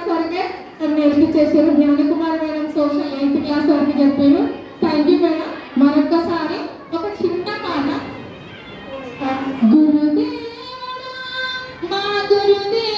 Class వరకే నన్ను ఎంపిక చేశారు Gnanakumar madam social eighth class వరకు చెప్పాను థ్యాంక్ యూ మేడం మరొకసారి ఒక చిన్న పాట. గురుదేవుడా మా గురుదేవుడా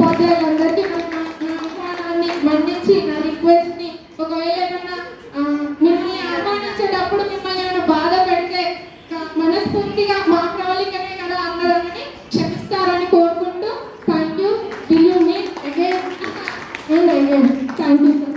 ఉపాధ్యాయులందరికీ నా ఆహ్వానాన్ని నా రిక్వెస్ట్ని ఒకవేళ ఏమన్నా మిమ్మల్ని ఆహ్వానించేటప్పుడు మిమ్మల్ని ఏమైనా బాధ పెడితే మనస్ఫూర్తిగా మా ప్రవళికనే కదా అన్నదాన్ని క్షమిస్తారని కోరుకుంటూ thank you you meet thank you